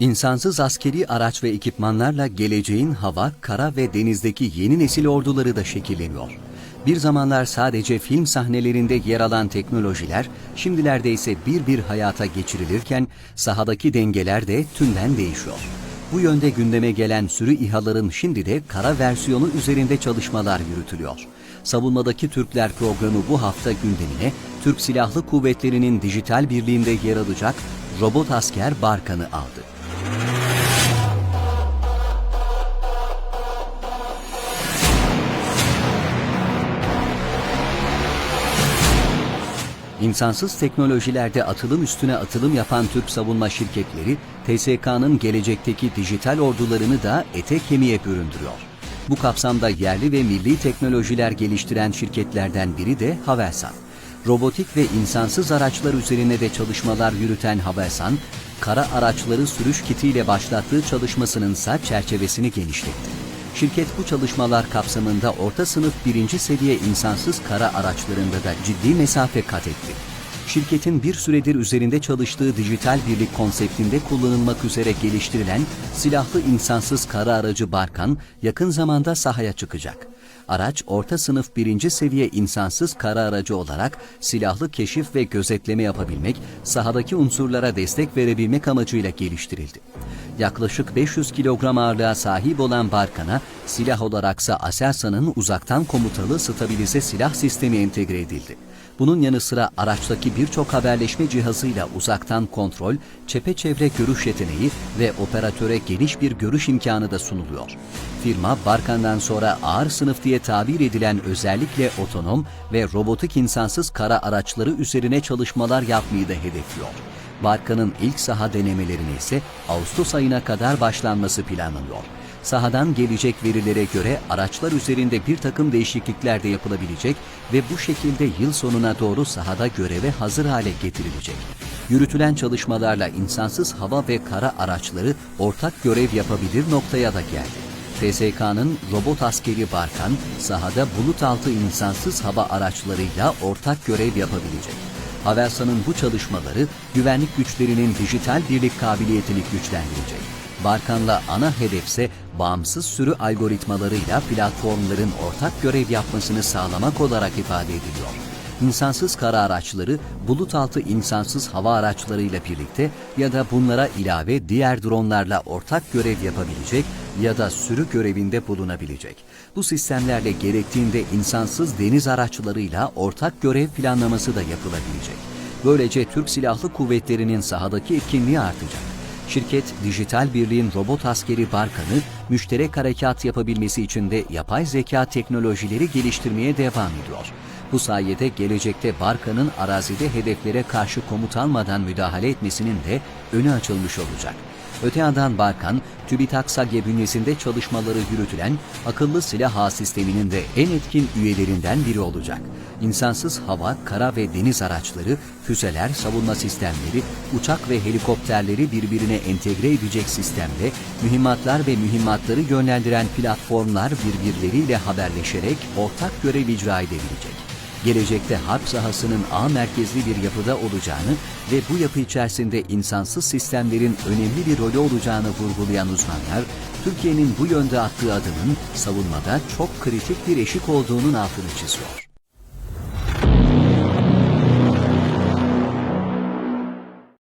İnsansız askeri araç ve ekipmanlarla geleceğin hava, kara ve denizdeki yeni nesil orduları da şekilleniyor. Bir zamanlar sadece film sahnelerinde yer alan teknolojiler, şimdilerde ise bir bir hayata geçirilirken sahadaki dengeler de tümden değişiyor. Bu yönde gündeme gelen sürü İHA'ların şimdi de kara versiyonu üzerinde çalışmalar yürütülüyor. Savunmadaki Türkler programı bu hafta gündemine Türk Silahlı Kuvvetleri'nin dijital birliğinde yer alacak robot asker Barkan'ı aldı. İnsansız teknolojilerde atılım üstüne atılım yapan Türk savunma şirketleri, TSK'nın gelecekteki dijital ordularını da ete kemiğe büründürüyor. Bu kapsamda yerli ve milli teknolojiler geliştiren şirketlerden biri de Havelsan. Robotik ve insansız araçlar üzerine de çalışmalar yürüten Havelsan, kara araçları sürüş kitiyle başlattığı çalışmasının ise çerçevesini genişletti. Şirket bu çalışmalar kapsamında orta sınıf birinci seviye insansız kara araçlarında da ciddi mesafe kat etti. Şirketin bir süredir üzerinde çalıştığı dijital birlik konseptinde kullanılmak üzere geliştirilen silahlı insansız kara aracı Barkan yakın zamanda sahaya çıkacak. Araç orta sınıf birinci seviye insansız kara aracı olarak silahlı keşif ve gözetleme yapabilmek, sahadaki unsurlara destek verebilmek amacıyla geliştirildi. Yaklaşık 500 kilogram ağırlığa sahip olan Barkan'a silah olaraksa Aselsan'ın uzaktan komutalı stabilize silah sistemi entegre edildi. Bunun yanı sıra araçtaki birçok haberleşme cihazıyla uzaktan kontrol, çepeçevre görüş yeteneği ve operatöre geniş bir görüş imkanı da sunuluyor. Firma Barkan'dan sonra ağır sınıf diye tabir edilen özellikle otonom ve robotik insansız kara araçları üzerine çalışmalar yapmayı da hedefliyor. Barkan'ın ilk saha denemelerine ise Ağustos ayına kadar başlanması planlanıyor. Sahadan gelecek verilere göre araçlar üzerinde bir takım değişiklikler de yapılabilecek ve bu şekilde yıl sonuna doğru sahada göreve hazır hale getirilecek. Yürütülen çalışmalarla insansız hava ve kara araçları ortak görev yapabilir noktaya da geldi. TSK'nın robot askeri Barkan, sahada bulut altı insansız hava araçlarıyla ortak görev yapabilecek. Havelsan'ın bu çalışmaları güvenlik güçlerinin dijital birlik kabiliyetini güçlendirecek. Barkan'la ana hedefse bağımsız sürü algoritmalarıyla platformların ortak görev yapmasını sağlamak olarak ifade ediliyor. İnsansız kara araçları bulut altı insansız hava araçlarıyla birlikte ya da bunlara ilave diğer dronlarla ortak görev yapabilecek ya da sürü görevinde bulunabilecek. Bu sistemlerle gerektiğinde insansız deniz araçlarıyla ortak görev planlaması da yapılabilecek. Böylece Türk Silahlı Kuvvetleri'nin sahadaki etkinliği artacak. Şirket, dijital birliğin robot askeri Barkan'ı müşterek harekat yapabilmesi için de yapay zeka teknolojileri geliştirmeye devam ediyor. Bu sayede gelecekte Barkan'ın arazide hedeflere karşı komut almadan müdahale etmesinin de önü açılmış olacak. Öte yandan Barkan, TÜBİTAK SAGE bünyesinde çalışmaları yürütülen akıllı silah sisteminin de en etkin üyelerinden biri olacak. İnsansız hava, kara ve deniz araçları, füzeler, savunma sistemleri, uçak ve helikopterleri birbirine entegre edecek sistemle mühimmatlar ve mühimmatları yönlendiren platformlar birbirleriyle haberleşerek ortak görev icra edebilecek gelecekte harp sahasının ağ merkezli bir yapıda olacağını ve bu yapı içerisinde insansız sistemlerin önemli bir rolü olacağını vurgulayan uzmanlar, Türkiye'nin bu yönde attığı adımın savunmada çok kritik bir eşik olduğunun altını çiziyor.